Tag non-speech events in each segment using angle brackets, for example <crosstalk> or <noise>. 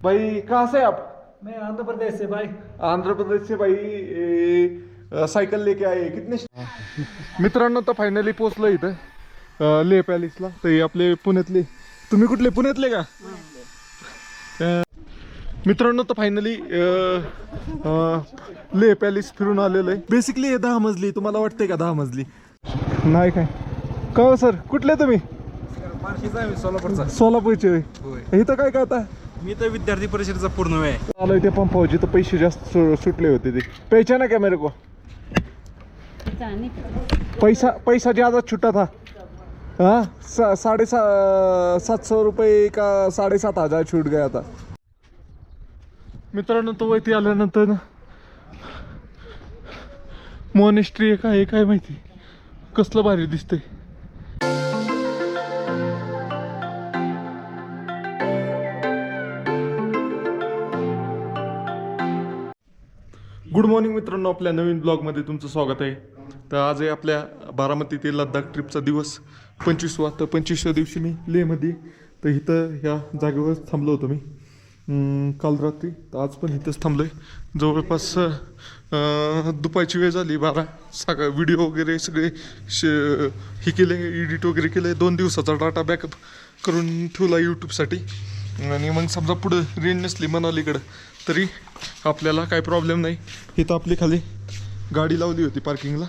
भाई कहाँ से आप? मैं आंध्र प्रदेश से भाई। आंध्र प्रदेश से भाई ए, सायकल लेके आए। कितने मित्रांनो तर फायनली पोचलो इथं. ले पॅलेसला तर हे आपले पुण्यातले तुम्ही कुठले? पुण्यातले का? मित्रांनो तर फायनली ले पॅलेस फिरून आलेलो आहे. बेसिकली हे दहा मजली. तुम्हाला वाटतंय का दहा मजली? नाही काय. का हो सर कुठले तुम्ही? सोलापूरचा. सोलापूरचे होय. इथं काय का आता? मी तर विद्यार्थी परिषदेचा पूर्ण वेळ आहे. आलो इथे पंपावर जिथं पैसे जास्त सु- सुटले होते ते. पहचाना क्या मेरे को? पैसा पैसा ज्यादा छुट्टा था. हाँ? सा, साढ़े सा, सात सौ रुपये का साढ़े सात हजार छूट गया था. मित्रांनो तो वैती आल्यानंतर ना मोनिस्ट्री आहे काय आहे काय माहिती? कसलं भारी दिसतंय. गुड मॉर्निंग मित्रांनो आपल्या नवीन ब्लॉगमध्ये तुमचं स्वागत आहे. तर आज आहे आपल्या बारामती ते लद्दाख ट्रिपचा दिवस. पंचवीसवा तर पंचवीसव्या दिवशी मी लेहमध्ये तर इथं ह्या जागेवरच थांबलो होतो मी. काल रात्री. तर आज पण इथंच थांबलो आहे जवळपास दुपारची वेळ झाली बारा सगळं व्हिडिओ वगैरे सगळे श हे केले एडिट वगैरे केले. दोन दिवसाचा डाटा बॅकअप करून ठेवला यूट्यूबसाठी आणि मग समजा पुढं रेंज नसली मनालीकडं तरी आपल्याला काही प्रॉब्लेम नाही. इथं आपली खाली गाडी लावली होती पार्किंगला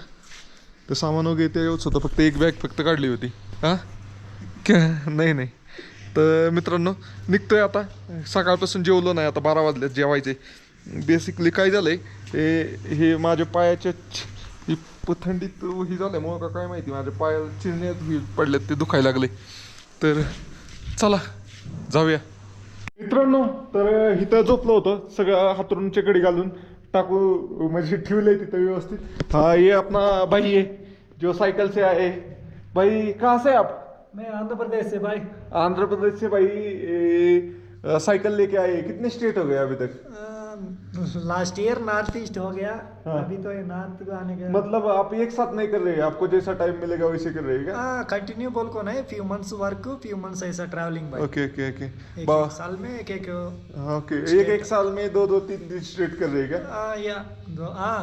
तर सामान वगैरे ते येऊच होतं फक्त एक बॅग फक्त काढली होती. हां? क्या नाही नाही. तर मित्रांनो निघतोय आता. सकाळपासून जेवलो नाही आता बारा वाजल्यात जेवायचे. बेसिकली काय झालं आहे हे हे माझ्या पायाच्या ही प- थंडीत ही झाल्यामुळं का काय माहिती माझ्या पायाला चिरण्यात ही पडल्यात ते दुखायला लागले. तर चला जाऊया. मित्रांनो तर इथं झोपलो होतं. सगळं हातरून चकडी घालून टाकू म्हणजे ठेवलंय तिथं व्यवस्थित. हा ये अपना भाई है जो साइकिल से आए भाई कहाँ से आप? मैं आंध्र प्रदेश से भाई. आंध्र प्रदेश से भाई ए, अ, साइकिल लेके आए कितने स्टेट हो गए अभी तक? लास्ट ईयर नॉर्थ ईस्ट हो गया हाँ। अभी तो ये नॉर्थ को आने का मतलब आप एक साथ नहीं कर रहे आपको जैसा टाइम मिलेगा वैसे कर रहे हैं हाँ कंटिन्यू बोल को नहीं few months work few months ऐसा ट्रैवलिंग भाई ओके ओके ओके एक, साल में एक एक ओके एक एक साल में दो दो तीन दिन स्ट्रेट कर रहे हैं या दो हाँ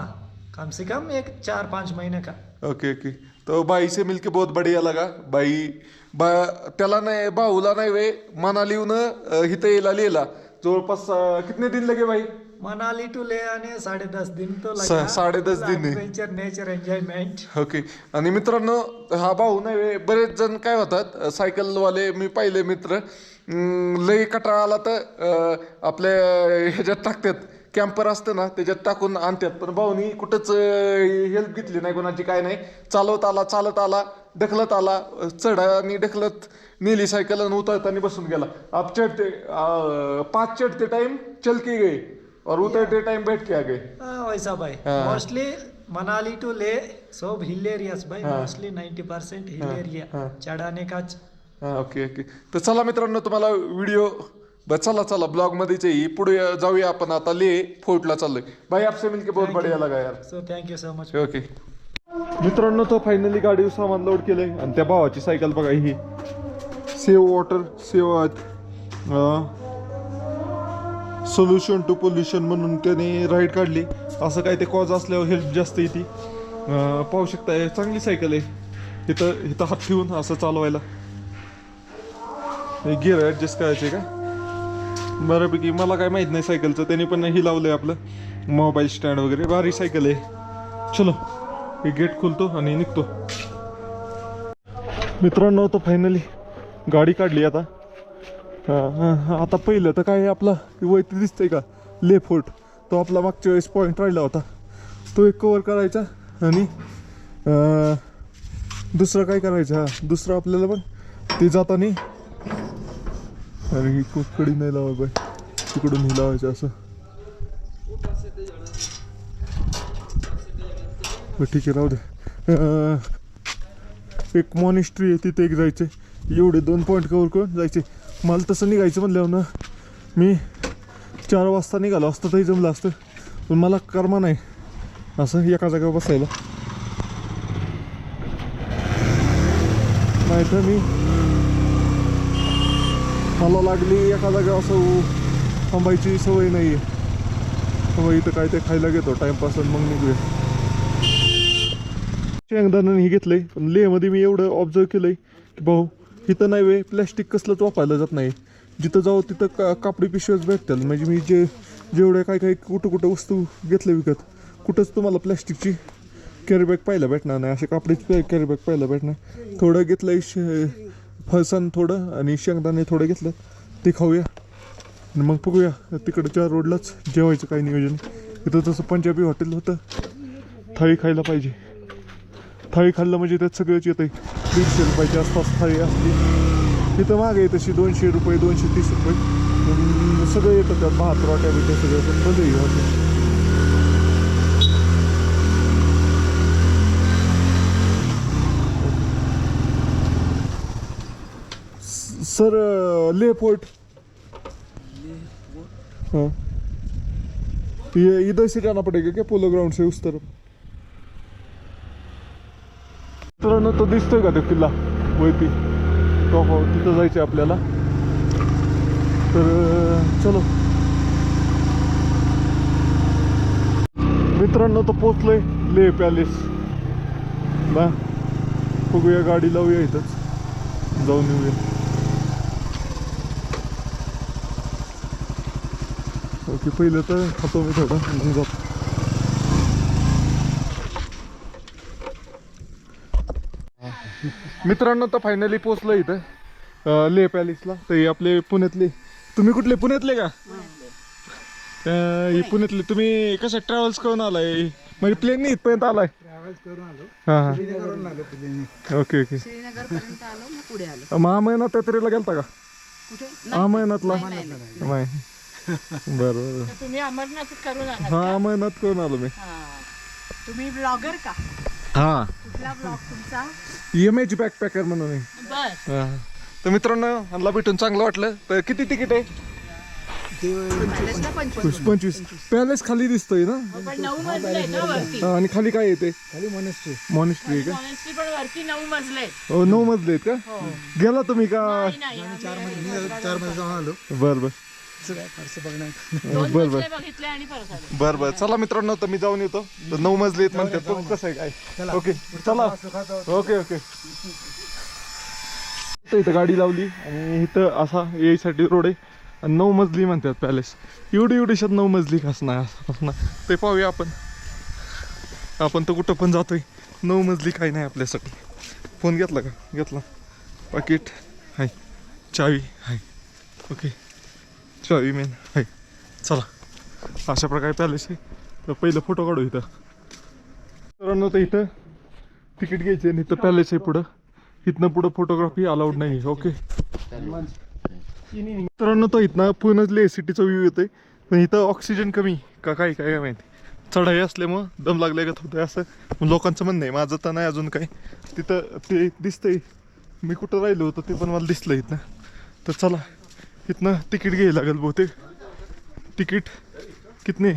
कम से कम एक चार पाँच महीने का। ओके ओके तो भाई से मिलके बहुत बढ़िया लगा। भाई बा त्याला नाही भाऊला नाही वे मनालीहून इथं यायला लिहिला जवळपास कितने दिन लगे भाई? मनाली टू ले आने साढ़े दस दिन तो सा- साढ़े दस दिन. नेचर एंजॉयमेंट ओके आणि मित्रांनो हा भाऊ नाही वे बरेच जण काय होतात अ, सायकलवाले मी पाहिले मित्र अं, लई कटाळा आला तर अ, आपल्या ह्याच्यात टाकतात. कॅम्पर असतं ना त्याच्यात टाकून आणतात. पण भाऊनी कुठंच हेल्प घेतली नाही कोणाची काय नाही. चालवत आला चालत आला ढकलत आला चढ आणि ढकलत नेली सायकल आणि उतरताना बसून गेला. आप चढ़ते अ, पाच चढ़ते टाइम चल के गए और उतरते टाइम बैठ के आ गए हाँ वैसा भाई। हाँ। Mostly Manali to Leh sub hill areas भाई हाँ। मोस्टली 90 परसेंट हिल हाँ, एरिया। चढ़ाने का हा ओके ओके तर चला मित्रांनो तुम्हाला व्हिडिओ चला चला ब्लॉग मध्येच आहे. पुढे जाऊया आपण. आता ले फोर्टला चाललोय. भाई आपसे मिलके बहुत बढ़िया लगा यार. So thank you so much okay मित्रांनो तो फायनली गाडीवर सामान लोड केलंय. आणि त्या भावाची सायकल बघा ही. Save water save solution to pollution म्हणून त्याने राईड काढली. असं काय ते कॉज असल्यावर हेल्प जास्त येते. पाहू शकताय चांगली सायकल आहे. इथं इथं हात ठेवून असं चालवायला. गिअर ॲडजस्ट करायचे का? बऱ्यापैकी मला काय माहीत नाही सायकलचं त्याने पण ही लावलंय आपलं. मोबाईल स्टँड वगैरे. भारी सायकल आहे. चलो हे गेट खोलतो आणि निघतो. मित्रांनो तो फायनली गाडी काढली आता. आता पहिलं तर काय आपला वैती दिसतंय का? ले फोर्ट तो आपला मागच्या वेळेस पॉईंट राहिला होता. तो एक कवर करायचा आणि दुसरा दुसरं काय करायचं? हा दुसरं आपल्याला पण ते जाताना अरे ही कडी नाही लावा बाय तिकडून ही लावायचं असं. ठीक आहे राहू दे. एक मॉनिस्ट्री आहे तिथे एक जायचे एवढे दोन पॉईंट कवर करून जायचे मला तसं निघायचं म्हणल्यावर ना मी चार वाजता निघालो असतं तरी जमलं असतं. पण मला कर्मा नाही. असं एका जागेवर बसायला. नाही तर मी मला लागली एका जागेवर असं थांबायची सवय नाही आहे मग इथं काय ते खायला घेतो टाइमपास मग निघूया. शेंगदाणं हे घेतलंय पण लेहमध्ये मी एवढं ऑब्झर्व केलंय की भाऊ इथं नाही वे प्लॅस्टिक कसलंच वापरलं जात नाही. जिथं जाऊ तिथं का कापडी पिशव्याच भेटतात. म्हणजे मी जे जेवढ्या काय काय कुठं कुठं वस्तू घेतल्या विकत कुठंच तुम्हाला प्लॅस्टिकची कॅरीबॅग पाहायला भेटणार नाही. असे कापडीच कॅरीबॅग पाहायला भेटणार थोडं घेतलंय शे फरसाण थोडं आणि शेंगदाणे थोडं घेतलं ते खाऊया. आणि मग बघूया तिकडच्या रोडलाच जेवायचं काही नियोजन. इथं तसं पंजाबी हॉटेल होतं. थाळी खायला पाहिजे. थाळी खाल्लं म्हणजे त्यात सगळंच येतं दीडशे रुपयाच्या आसपास थाळी असली. तिथं मागे आहे तशी दोनशे रुपये दोनशे तीस रुपये. सगळं येतं त्यात भात रोट्या बिट्या सगळं पण बंद आहे हॉटेल. सर ले पोर्ट हाँ. ये इधर से जाना पड़ेगा क्या पोलो ग्राउंड से उस तरफ? मित्रांनो तो दिसतोय का तो किल्ला? वरती. तो हो तिथं जायचं आपल्याला. तर चलो. मित्रांनो तो पोचलोय ले पॅलेस. ना बघूया गाडी लावूया इथंच. जाऊन येऊया. ओके पहिलं तर खातो मी थोडं. जातो मित्रांनो तर फायनली पोचलो इथं. ले पॅलेसला. तर आपले पुण्यातले. तुम्ही कुठले? पुण्यातले का? अं, हे पुण्यातले. तुम्ही कसं ट्रॅव्हल्स करून आलाय? म्हणजे प्लेनने इथपर्यंत आलाय? हां हां. Okay okay. श्रीनगर पर्यंत आलो मग पुढे आलो. महामहिनात यात्रेला गेलता का? कुठे? महामहिनातला नाही, नाही. नाही बरं बरं. तर तुम्ही अमरनाथ करून आलात हा महिन्यात करून आलो मी. हा. तुम्ही ब्लॉगर का? हा. कुठला ब्लॉग तुमचा? एम एच बॅकपॅकर म्हणून आहे. बर. हा. तर मित्रांनो ह्याला भेटून चांगलं वाटलं. तर किती तिकीट आहे? पॅलेसला पंचवीस. पंचवीस. पॅलेस खाली दिसतोय ना? पण नऊ मजले आहेत ना वरती. हा, आणि खाली काय येते खाली मॉनेस्ट्री मॉनिस्ट्री आहे का? Honestly पण वरती नऊ मजले आहेत. हो नऊ मजले आहेत का? गेला तुम्ही का? नाही, नाही, आम्ही चारमध्ये जाऊन आलो. बर. बर <laughs> बर. मजले बघितले आणि परत आलो. बर बर. चला मित्रांनो तर मी जाऊन येतो. तर नऊ मजले आहेत म्हणतात. बघू कसं आहे काय? ओके. चला. Okay okay. इथं गाडी लावली आणि इथं असा यायसाठी रोड आहे. आणि नऊ मजली म्हणतात पॅलेस. एवढी एवढीशात नऊ मजली असणार असणार ते पाहूया आपण. आपण तर कुठं पण जातोय. नऊ मजली काही नाही आपल्यासाठी. फोन घेतला का? घेतला. पाकिट. हाय. चावी. हाय. ओके. चावी मेन हाय चला. अशा प्रकारे पॅलेस आहे तर पहिलं फोटो काढू इथं. मित्रांनो तर इथं तिकीट घ्यायचे आणि इथं पॅलेस आहे पुढं. इथनं पुढं फोटोग्राफी अलाउड नाही ओके मित्रांनो तो इथनं पुण्यातले सिटीचा व्ह्यू येतोय. पण इथं ऑक्सिजन कमी. का काय काय काय माहिती? चढाई असल्यामुळं दम लागल्यागत होतंय असं. लोकांचं म्हणणं आहे. माझं तर नाही अजून काय. तिथं ते दिसतंय. मी कुठं राहिलो होतो ते पण मला दिसलं इथनं. तर चला. इथनं तिकीट घ्यायला लागेल बहुतेक. तिकीट कितने?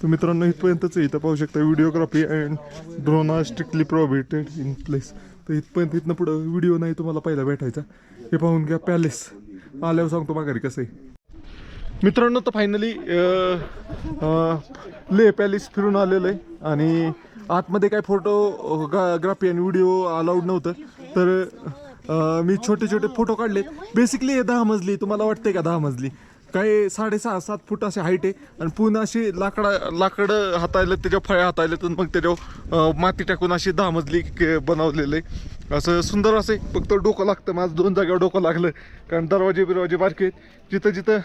तर मित्रांनो इथपर्यंतच आहे. इथं पाहू शकता videography and drone are strictly prohibited in place तर इथपर्यंत इथनं पुढं व्हिडिओ नाही तुम्हाला पहिला भेटायचा. हे पाहून घ्या पॅलेस आल्यावर सांगतो माघारी कसं आहे. मित्रांनो तर फायनली ले पॅलेस फिरून आलेलं आहे. आणि आतमध्ये काय फोटो ग्राफी आणि व्हिडिओ अलाउड नव्हतं. तर मी छोटे छोटे फोटो काढले बेसिकली हे दहा मजली तुम्हाला वाटते का दहा मजली? काही साडेसहा सात फूट असे हाईट आहे आणि पुन्हा अशी लाकडा लाकडं हाताळलं त्याच्या फळ्या हातायला तर मग त्याच्यावर माती टाकून अशी दहा मजली के- बनवलेलं आहे. असं सुंदर असे फक्त डोकं लागतं. माझं दोन जागेवर डोकं लागलं. कारण दरवाजे बिरवाजे बारके आहेत. जिथं जिथं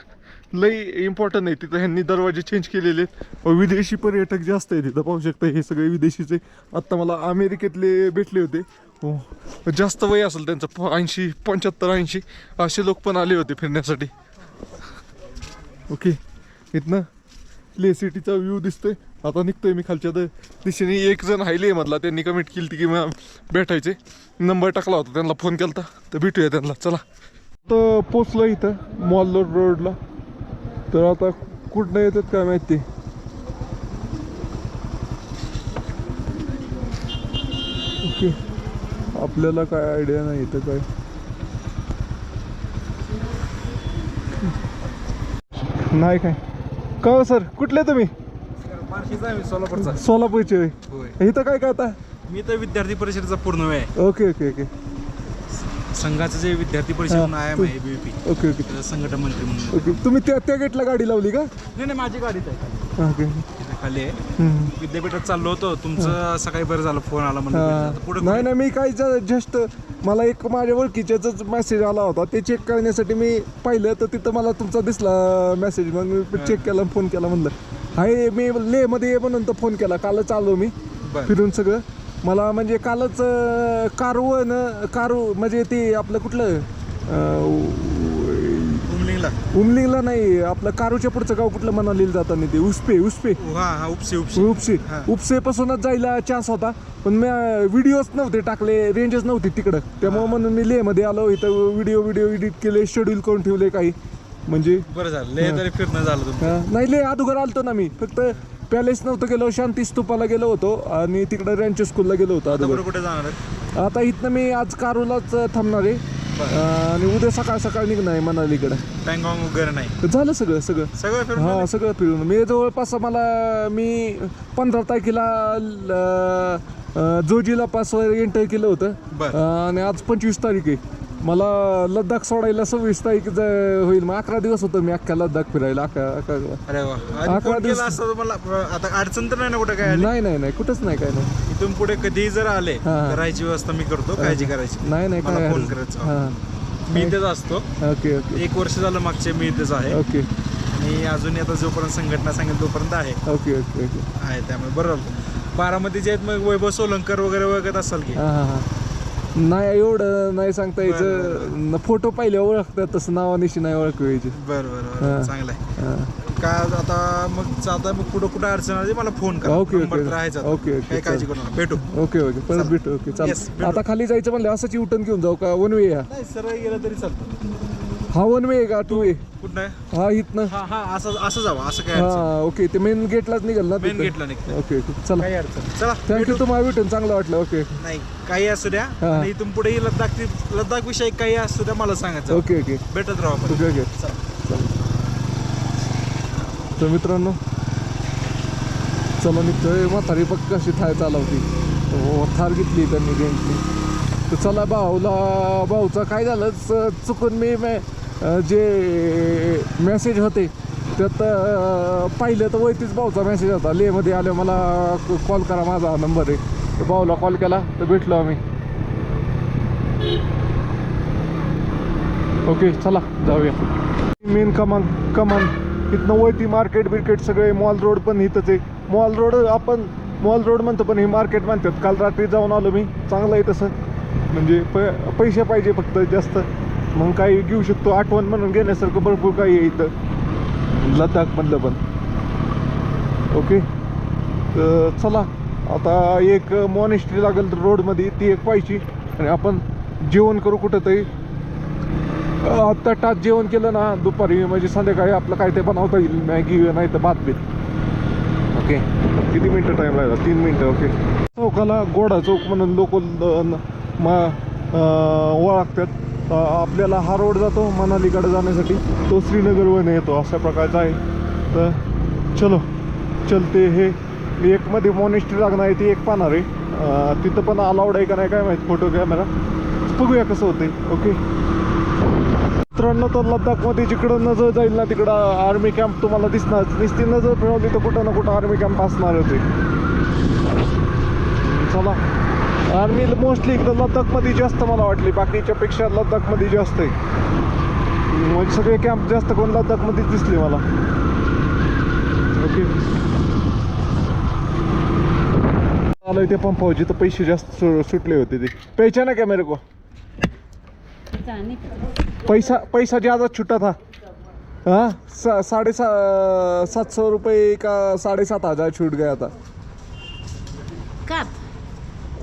लई इम्पॉर्टंट आहे. तिथं ह्यांनी दरवाजे चेंज केलेले आहेत. विदेशी पर्यटक जास्त आहे तिथं पाहू शकता हे सगळे विदेशीचे. आत्ता मला अमेरिकेतले भेटले होते. हो जास्त वय असेल त्यांचं ऐंशी पंच्याहत्तर ऐंशी असे लोक पण आले होते फिरण्यासाठी. ओके इथनं ले सिटीचा व्ह्यू दिसतोय. आता निघतोय मी खालच्या दिशेने. एक जण हायले मधला त्यांनी कमेंट केली की मग भेटायचे. नंबर टाकला होता त्यांना फोन केला तर भेटूया त्यांना. चला. तर पोचलो इथं मॉल रोडला तर आता कुठनं येतात काय माहिती? ओके. आपल्याला काय आयडिया नाही इथं काय. नाही काय. का हो सर? कुठले तुम्ही? सोलापूरचे. इथं काय काय आता? मी तर विद्यार्थी परिषदेचा पूर्ण वेळ ओके ओके ओके. संघाचं जे विद्यार्थी परिषद हा. आहे ओके ओके. संघटन मंत्री म्हणून. ओके. तुम्ही त्या त्या गेटला गाडी लावली का? नाही नाही माझी आहे ओके. इथे खाली आहे. हम्म. विद्यापीठात चाललो होतो. तुमचं सकाळी बरं झालं फोन आला हा. पुढे नाही नाही मी काय जस्ट मला एक माझ्या ओळखीच्याच मेसेज आला होता. ते चेक करण्यासाठी मी पाहिलं तर तिथं मला तुमचा दिसला मेसेज मग मी चेक केला फोन केला म्हणलं. हाय मी ले मध्ये ये म्हणून तर फोन केला. कालच आलो मी. बरं. फिरून सगळं. मला म्हणजे कालच कारवण कारू म्हणजे ते आपलं कुठलं उमलिंगला. उमलिंगला नाही आपलं कारूच्या पुढचं गाव कुठलं म्हणालेलं जाताना ते उस्पे उस्पे. उपसी उपसी. उपसे. उपसेपासूनच जायला चान्स होता पण मी व्हिडिओच नव्हते टाकले रेंजच नव्हती तिकडं. त्यामुळे म्हणून मी लेमध्ये आलो इथं व्हिडिओ व्हिडिओ एडिट केले शेड्यूल करून ठेवले काही. म्हणजे बरं झालं तरी फिरणं झालं नाही ले अगोदर आलतो ना मी. फक्त पॅलेस नव्हतं गेलो शांती स्तूपाला गेलो होतो आणि तिकडं रँच स्कूलला गेलो होतो आता अगोदर. कुठे जाणार आहे? आता इथनं मी आज कारूलाच थांबणार आहे. अं, आणि उद्या सकाळ सकाळ निघणार आहे मनालीकडं पँगॉंग वगैरे नाही. झालं सगळं सगळं. सगळं फिरून हा? सगळं फिरून. मी जवळपास मला मी पंधरा तारखेला ल- अं, जोजीला पास एंटर केलं होतं. बरं. अं, आणि आज पंचवीस तारीख आहे. मला लद्दाख सोडायला सव्वीस तारीख ज- होईल. मग अकरा दिवस होतो मी अख्ख्या लद्दाख फिरायला. अकरा अकरा अरे वा. अकरा फोन दिवस- केला असता तर मला आता अडचण तर नाही ना कुठे काय आली? नाही नाही नाही. कुठंच नाही काय नाही. इथून पुढे कधीही जर आले हा. तर राहायची व्यवस्था मी करतो. काळजी करायची नाही. नाही मला काय फोन करायचा. हां. मी इथेच असतो. Okay okay. एक वर्ष झालं मागचे मी इथेच आहे. ओके. आणि अजूनही आता जोपर्यंत संघटना सांगेल तोपर्यंत आहे. Okay okay okay. आहे त्यामुळे बरं झालं. बारामतीचे आहेत मग वैभव सोलंकर वगैरे वगैरे असाल की? हां हां हां. नाही एवढं नाही सांगता यायचं. फोटो पाहिले ओळखतात तसं नावानिशी नाही ओळखू यायचे बरं बरं. बरं चांगलं आहे काय आता मग आता मग कुठं कुठं अडचण आली मला फोन करा. Okay, okay. आता. ओके, ओके, काळजी करू नका. भेटू. Okay okay. परत. भेटू ओके चालेल. आता खाली जायचं म्हणलं असंच युटर्न घेऊन जाऊ का? वन वे नाही सरळ गेलं तरी चालतं. हा वन वे का टू वे कुठं आहे? हा इथनं. हा हा असं असं जावं असं काय अडचण हा ओके ते मेन गेटलाच निघाल ना मेन? गेटला निघतं ओके ओके चला. काही अडचण नाही. चला थँक्यू तुम्हाला भेटून चांगलं वाटलं ओके नाही काही असू द्या. हा. आणि इथून पुढे लद्दाख लद्दाख विषयी काही असू द्या मला सांगायचं. ओके ओके भेटत राहू आपण. ओके ओके चला. तर मित्रांनो चला निघतोय. म्हातारी बघ कशी थाय चालवती. हो थार घेतली त्यांनी रेंटली तर चला भाऊला भाऊचं काय झालं? च- चुकून मी जे मेसेज होते त्यात पाहिलं तर वैतीच भाऊचा मेसेज होता. लेमध्ये आलं मला कॉल करा माझा नंबर आहे. तर भाऊला कॉल केला तर भेटलो आम्ही. ओके चला जाऊया. मेन कमान कमान. इथनं वैती मार्केट बिर्केट सगळे मॉल रोड पण इथंच आहे. मॉल रोड आपण मॉल रोड म्हणतो पण हे मार्केट म्हणतात. काल रात्री जाऊन आलो मी चांगलं आहे तसं. म्हणजे प पैसे पाहिजे फक्त जास्त. मग काही घेऊ शकतो आठवण म्हणून घेण्यासारखं भरपूर काही आहे इथं. लद्दाखमधलं पण. ओके? तर चला आता एक मॉनेस्ट्री लागेल रोडमध्ये ती एक पाहिजे आणि आपण जेवण करू कुठं तरी आत्ता टाच जेवण केलं ना दुपारी म्हणजे संध्याकाळी आपलं काय ते बनवता येईल मॅगी नाही तर भात बीत ओके? किती मिनटं टाईम लागला? तीन मिनटं ओके. चौकाला गोडा चौक म्हणून लोक ओळखतात. आपल्याला हा रोड जातो मनालीकडे जाण्यासाठी. तो श्रीनगरवरून येतो अशा प्रकारचा आहे. तर चलो चलते हे. एकमध्ये मॉनिस्ट्री मॉनेस्ट्री लागणार आहे ती एक पाहणार आहे. तिथं पण अलाउड आहे का नाही काय माहीत फोटो कॅमेरा बघूया कसं होते ओके मित्रांनो तर लद्दाखमध्ये जिकडं नजर जाईल ना तिकडं आर्मी कॅम्प तुम्हाला दिसणार. नुसती नजर फिरवली तर कुठं ना कुठं आर्मी कॅम्प असणार होते चला. मी मोस्टली इकडं लद्दाखमध्ये जास्त मला वाटली. बाकीच्या पेक्षा लद्दाखमध्ये जास्त आहे. म्हणजे सगळे कॅम्प जास्त करून लद्दाखमध्येच दिसले मला. ओके. आलोय ते पंपावर जिथं पैसे जास्त सु- सुटले होते ते. पैसे ना क्या मेरे को? पैसा पैसा ज़्यादा छुट्टा था हाँ? सा, साढ़े सा, सात सौ रुपये का साढ़े सात हज़ार छूट गया था. कब?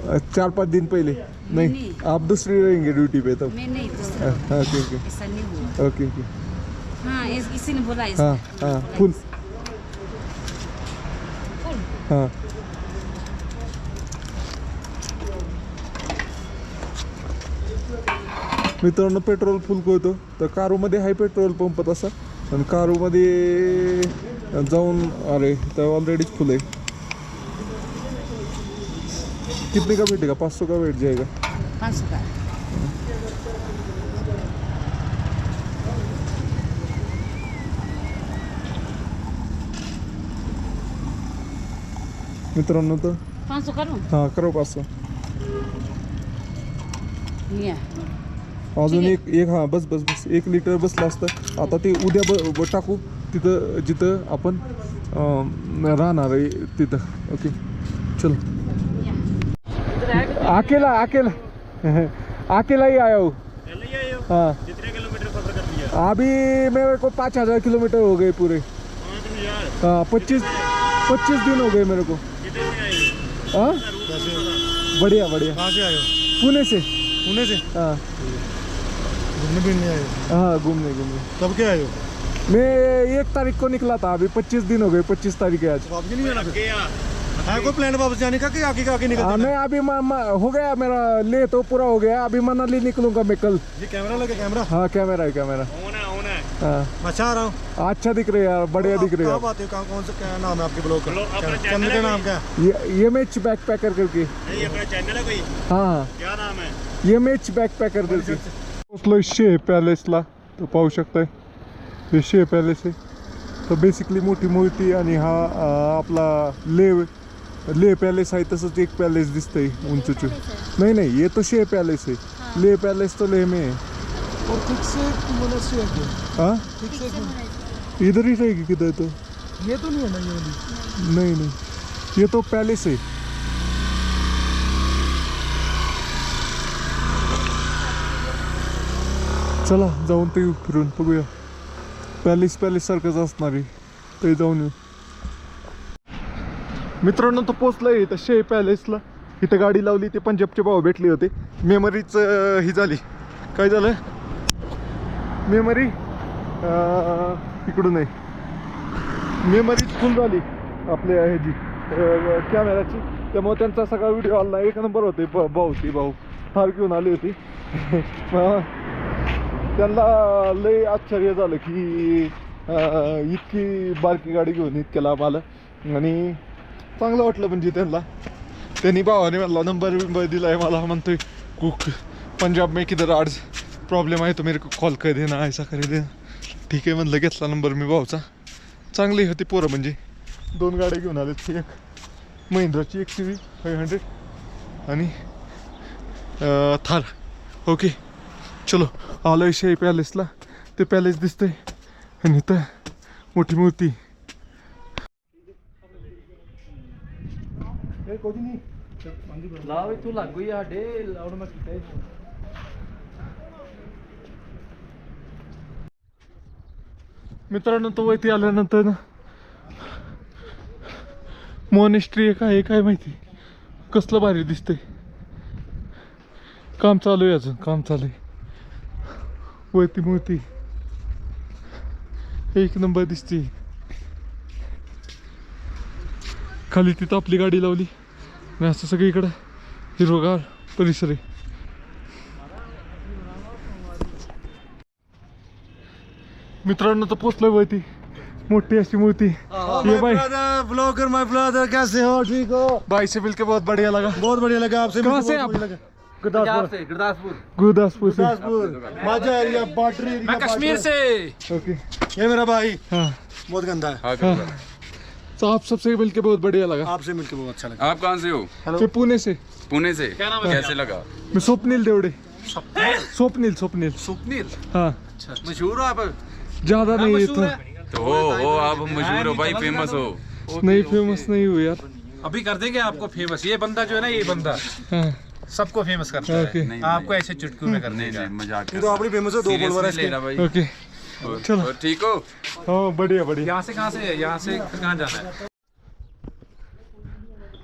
चार पाँच दिन पहले. नहीं नहीं। आप दूसरी रहेंगे ड्यूटी पे तब. मैं नहीं दूसरा. हाँ, हाँ, ओके ओके. ऐसा नहीं हुआ. Okay okay. हाँ इस, इसी ने बोला इस हाँ हाँ फुल. हाँ. मित्रांनो पेट्रोल फुल करतो तर कारूमध्ये आहे पेट्रोल पंप तसा. आणि कारूमध्ये जाऊन अरे तर ऑलरेडीच फुल आहे. कितने का बैठेगा पाँच सौ का बैठ जाएगा। पाँच सौ का। मित्रांनो तर पाँच सौ करूँ? हां करो पाच सौ। अजून एक एक हां बस बस बस एक लिटर बसलं असतं. आता ते उद्या ब ब- टाकू. तिथं जिथं आपण अं, राहणार आहे तिथं. ओके चलो. अकेला अकेला। अकेला ही आया हूँ। हाँ अभी मेरे को पाँच हज़ार किलोमीटर हो गए पूरे। हाँ पच्चीस पच्चीस दिन हो गए मेरे को। हाँ? बढ़िया बढ़िया। कहाँ से आए हो? पुणे से। पुणे से? हाँ। घूमने फिरने आए हाँ? घूमने घूमने। कब के आए हो? मैं एक तारीख को निकला था अभी पच्चीस दिन हो गए पच्चीस तारीख है आज। नहीं है प्लान वापस जाने का कि आगे का आगे हाँ नहीं अभी म, म, हो गया मेरा ले तो पूरा हो गया अभी मनाली निकलूंगा मैं कल। ये कैमरा लगे कैमरा हाँ कैमरा है कैमरा हाँ अच्छा आ रहा हूँ। अच्छा दिख रहे यार बढ़िया दिख रहे हैं बात है? कहाँ कौन सा क्या नाम है आपके ब्लॉग का? चैनल का नाम क्या? है ये ये मैच बैक पैकर करके चैनल है कोई? हाँ हाँ। क्या नाम है? ये मॅच बॅक पॅकर करते पोचलोय शे पॅलेसला तर पाहू शकताय हे। शे पॅलेस आहे तर बेसिकली मोठी मूर्ती आणि हा अं, आपला ले ले पॅलेस आहे तसंच एक पॅलेस दिसतंय उंचूच. नाही नाही ये तो शे पॅलेस आहे. ले पॅलेस तो ले में है और ठीक से मनुष्य है हाँ? ठीक से इधर ही रहेगी किधर तो? ये तो नहीं है ना ये वाली? नहीं नहीं. ये तो पॅलेस आहे चला जाऊन ते फिरून बघूया. पॅलेस पॅलेस सारखंच असणार आहे. ते जाऊन येऊ. मित्रांनो तो आहे इथं शे पॅलेसला इथं गाडी लावली ते पंजाबचे भाऊ भेटले होते. मेमरीच ही झाली. काय झालं? मेमरी इकडून नाही. मेमरीज फुल झाली आपल्या ह्याची कॅमेराची त्यामुळे त्यांचा सगळा व्हिडिओ आला. एक नंबर होते ब- भाऊ ती भाऊ. फार घेऊन आली होती. <laughs> त्यांना लय आश्चर्य झालं की इतकी बारकी गाडी घेऊन इतक्या लांब आलं. आणि चांगलं वाटलं म्हणजे त्यांना त्यांनी भावाने म्हणला नंबर बिंबर दिला आहे मला म्हणतोय कुक पंजाब में किधर आज प्रॉब्लेम आहे तो मेरे को कॉल कर देना ऐसा कर देना ठीक आहे म्हणलं घेतला नंबर मी भाऊचा. चांगली होती पोरं म्हणजे. दोन गाड्या घेऊन आले ती एक महिंद्राची एक सी व्ही फाईव्ह हंड्रेड आणि थार. ओके चलो आलो शाही पॅलेसला ते पॅलेस दिसतंय. आणि इथं मोठी मूर्ती. लाव तू लागू या डे लावड मग किती मित्रांनो तो वरती आल्यानंतर ना मोनेस्ट्री काय आहे काय माहिती कसलं भारी दिसतंय काम चालू आहे अजून काम चालू आहे वरती मूर्ती एक नंबर दिसते खाली तिथं आपली गाडी लावली आणि असं सगळीकडं हिरोगार परिसर आहे मित्रांनो तर पोचलोय वरती मोठी अशी मूर्ती ये भाई। ब्लॉगर माय ब्रदर कैसे हो? ठीक हो? भाई से मिलके बहुत बढ़िया लगा। बहुत बढ़िया लगा आपसे। कहाँ मिलके से बहुत आप? बढ़िया लगा। गुरदासपुर। गुरदासपुर से गुरदासपुर। माझा एरिया बाटरी एरिया मैं कश्मीर से। ओके। ये मेरा भाई। हाँ। बहुत गंदा है। हाँ। तो आप सबसे मिलके बहुत बढ़िया लगा। आपसे मिलके बहुत अच्छा लगा। आप कहाँ से हो? मैं पुणे से। पुणे से? क्या नाम है कैसे लगा? मैं स्वप्निल देवड़े। स्वप्निल? स्वप्निल सुपनील हाँ। मशहूर हो आप? ज़्यादा नहीं है तो तो हो हो आप मशहूर हो भाई फ़ेमस हो। नहीं फ़ेमस नहीं हुई यार। अभी कर देंगे आपको फ़ेमस ये बंदा जो है ना ये बंदा। हाँ। सबको फ़ेमस करता है। आपको ऐसे चुटकी में कर नहीं देगा नहीं मज़ाक तो आपने फ़ेमस है दो Seriously बोलवर ले रहा भाई। ओके। चलो। ठीक हो? हाँ बढ़िया बढ़िया। यहाँ से कहाँ से है? यहाँ से कहाँ जाना है?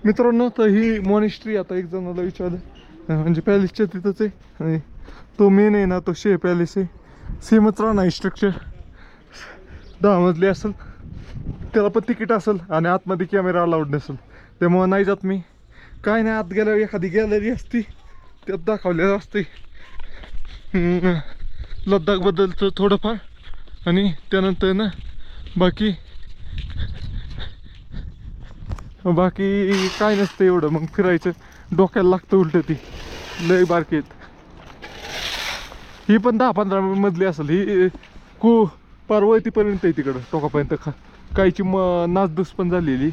मित्रांनो तर ही मॉनेस्ट्री आता एक जणाला विचारलं. म्हणजे पॅलेसच्या तिथंच आहे. आणि तो मेन आहे ना तो शे पॅलेस आहे. सेमच राहणार स्ट्रक्चर दहा मजली असेल. त्याला पण तिकीट असेल आणि आतमध्ये कॅमेरा अलाउड नसेल. त्यामुळं नाही जात मी. काय नाही आत गेल्यावर एखादी गॅलरी असती. त्यात दाखवलेलं असते लद्दाखबद्दलचं थोडंफार. आणि त्यानंतर ना बाकी बाकी काय नसतं एवढं. मग फिरायचं. डोक्याला लागतं उलट ती. लय बारकेत ही पण दहा पंधरा मधली असेल. ही कू पार्वतीपर्यंत आहे तिकडं टोकापर्यंत खा. काहीची म नासधूस पण झालेली.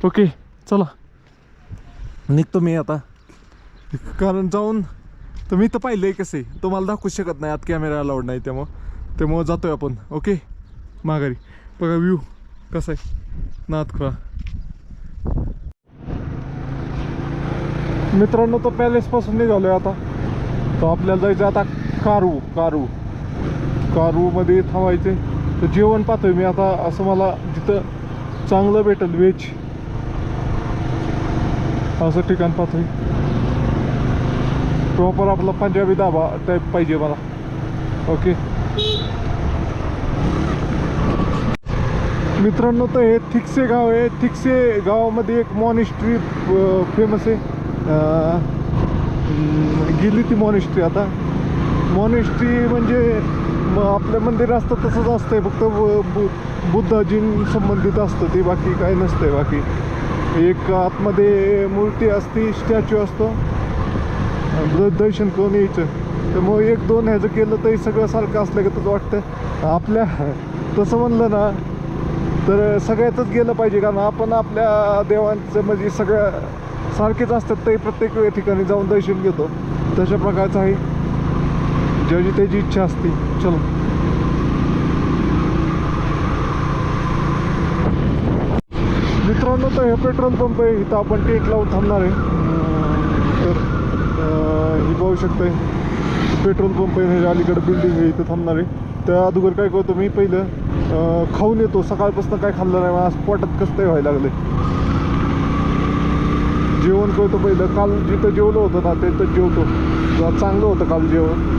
ओके चला. निघतो मी आता. कारण जाऊन तर मी तर पाहिलं आहे कसं आहे. तुम्हाला दाखवू शकत नाही आत कॅमेरा अलाउड नाही त्यामुळं. त्यामुळं जातोय आपण ओके माघारी. बघा व्ह्यू कसा आहे. नाथखोळा मित्रांनो तर पॅलेसपासून निघालो आहे आता. तर आपल्याला जायचं आता कारू कारू. कारूमध्ये थांबायचे तर जेवण पाहतोय मी आता असं मला जिथं चांगलं भेटेल व्हेज असं ठिकाण पाहतोय. प्रॉपर आपला पंजाबी दाबा टाईप पाहिजे मला. ओके मित्रांनो तर हे थिक्से गाव आहे. थिक्से गावामध्ये एक मॉनिस्ट्री फेमस आहे. गेली ती मॉनिस्ट्री आता. मॉनिस्ट्री म्हणजे म- आपलं मंदिर असतं तसंच असतंय. फक्त ब- बु- बुद्धाजीं संबंधित असतं ते बाकी काही नसतंय बाकी. एक आतमध्ये मूर्ती असते स्टॅच्यू असतो. दर्शन करून यायचं. त्यामुळे एक दोन ह्याचं केलं तरी सगळं सारखं असलं की तसं वाटतं. आपल्या तसं म्हणलं ना तर सगळ्यातच गेलं पाहिजे. कारण आपण आपल्या देवांचं म्हणजे सगळ्या सारखेच असतात ते प्रत्येक वेळ ठिकाणी जाऊन दर्शन घेतो. तशा प्रकारचं आहे. ज्याची त्याची इच्छा असते. चलो. मित्रांनो तर हे पेट्रोल पंप आहे. इथं आपण टेक लावून थांबणार आहे. मी पाहू शकताय. पेट्रोल पंप आहे ह्याच्या अलीकडे बिल्डिंग आहे इथं थांबणार आहे. त्या अगोदर काय करतो मी पहिलं खाऊन येतो. सकाळपासून काय खाल्लं नाही मला आज पोटात कसं काही व्हायला लागले जेवण करतो पहिलं. काल जिथं जेवलं होतं ना तिथं जेवतो. चांगलं होतं काल जेवण.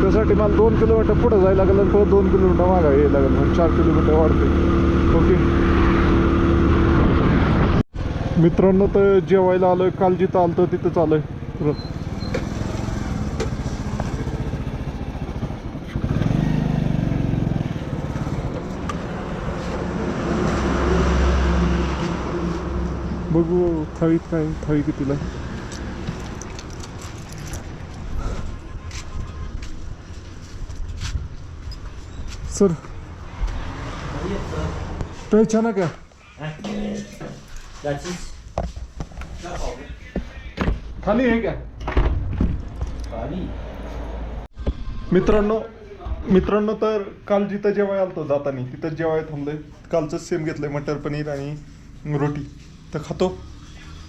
त्यासाठी मला दोन किलोमीटर पुढं जायला लागलं आणि परत दोन किलोमीटर मागा यायला लागलं. म्हणजे चार किलोमीटर वाढते. ओके. मित्रांनो तर जेवायला आलोय. काल जिथं आलं तर तिथंच आलोय. बघू थाळीत काय थाळी कितीला आहे? सर. छान का? खाली आहे का? मित्रांनो मित्रांनो तर काल जिथं जेवाय आलतो जाताना तिथं जेवाय थांबलंय. कालचं सेम घेतलंय मटर पनीर आणि रोटी. तर खातो.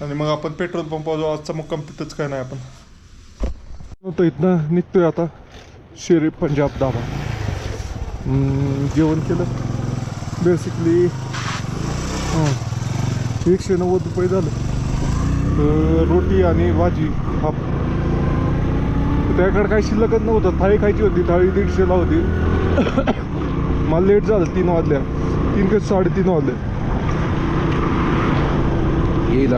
आणि मग आपण पेट्रोल पंपावर जाऊ आजचा मुक्काम तिथंच काय नाही आपण. तर इथनं निघतोय आता शेरे पंजाब दाबा जेवण केलं. बेसिकली एकशे नव्वद रुपये झालं. तर रोटी आणि भाजी हाफ त्याकडे काही शिल्लकच नव्हतं. थाळी खायची होती थाळी दीडशेला होती. <coughs> मला लेट झालं तीन वाजल्या. तीन का साडेतीन वाजले. येईल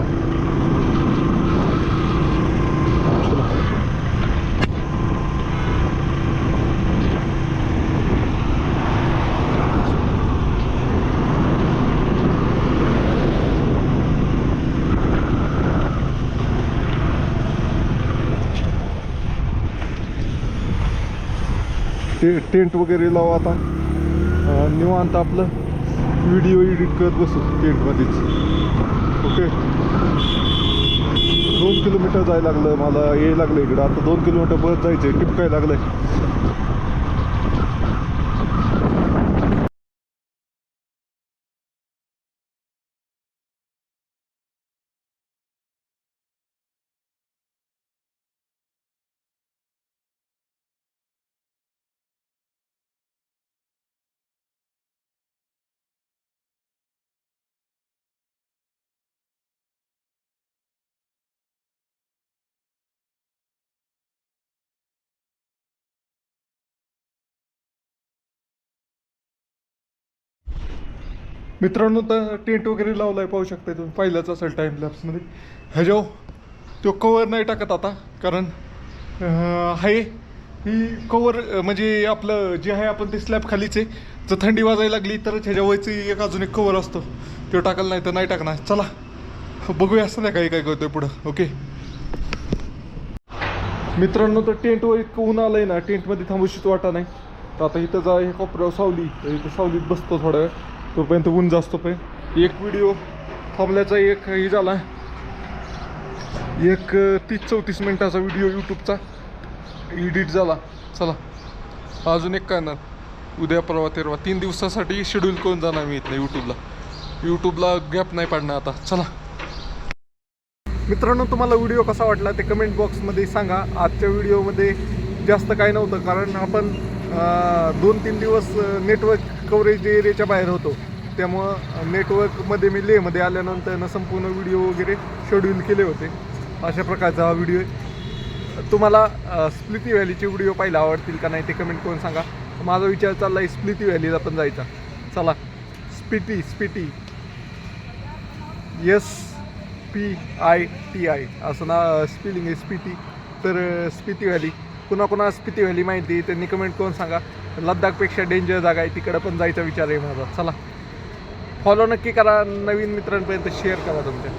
टे टेंट वगैरे लावू आता. निवांत आपलं. व्हिडिओ एडिट करत बसू टेंटमध्येच. ओके. दोन किलोमीटर जायला लागलं मला यायला लागलं इकडं. आता दोन किलोमीटर परत जायचं आहे टिपकाय लागलंय. मित्रांनो तर टेंट वगैरे लावला आहे पाहू शकता तुम्ही पाहिलंच असेल टाइम लॅप्समध्ये ह्याच्यावर तो कवर नाही टाकत आता कारण आहे ही कवर म्हणजे आपलं जे आहे आपण ते स्लॅब खालीच आहे. जर थंडी वाजायला लागली तरच ह्याच्या वरची एक अजून एक कवर असतो. तो टाकायला नाही तर नाही टाकणार. चला बघूया असं नाही काही काय करतोय पुढं ओके? मित्रांनो तर टेंटवर इतकं ऊन आलंय ना टेंटमध्ये थांबूशीच वाटा नाही. तर आता इथं जा हे कोपऱ्यावर सावली तर इथं सावलीत बसतो थोडा वेळ. तोपर्यंत ऊन जास्त पे एक व्हिडिओ थांबल्याचा एक हे झाला. एक तीस चौतीस मिनिटाचा व्हिडिओ यूट्यूबचा एडिट झाला. चला अजून एक करणार. उद्या परवा तेरवा तीन दिवसासाठी शेड्यूल करून जाणार मी इथं यूट्यूबला यूट्यूबला गॅप नाही पाडणार आता. चला. मित्रांनो तुम्हाला व्हिडिओ कसा वाटला ते कमेंट बॉक्समध्ये सांगा. आजच्या व्हिडिओमध्ये जास्त काय नव्हतं कारण आपण दोन तीन दिवस नेटवर्क कव्हरेज एरियाच्या बाहेर होतो. त्यामुळं नेटवर्कमध्ये मी लेमध्ये आल्यानंतर संपूर्ण व्हिडिओ वगैरे शेड्यूल केले होते. अशा प्रकारचा हा व्हिडिओ आहे. तुम्हाला स्प्लिती व्हॅलीचे व्हिडिओ पाहायला आवडतील का नाही ते कमेंट करून सांगा. माझा विचार चालला आहे स्प्लिती व्हॅलीला पण जायचा. चला. Spiti Spiti S P I T I असं ना स्पिलिंग आहे स्पिटी तर स्पिती व्हॅली कुणा कुणा स्पिती व्हॅली माहिती आहे त्यांनी कमेंट करून सांगा. लद्दाखपेक्षा डेंजर जागा आहे तिकडं पण जायचा विचार आहे माझा. चला. फॉलो नक्की करा नवीन मित्रांपर्यंत शेअर करा तुमच्या.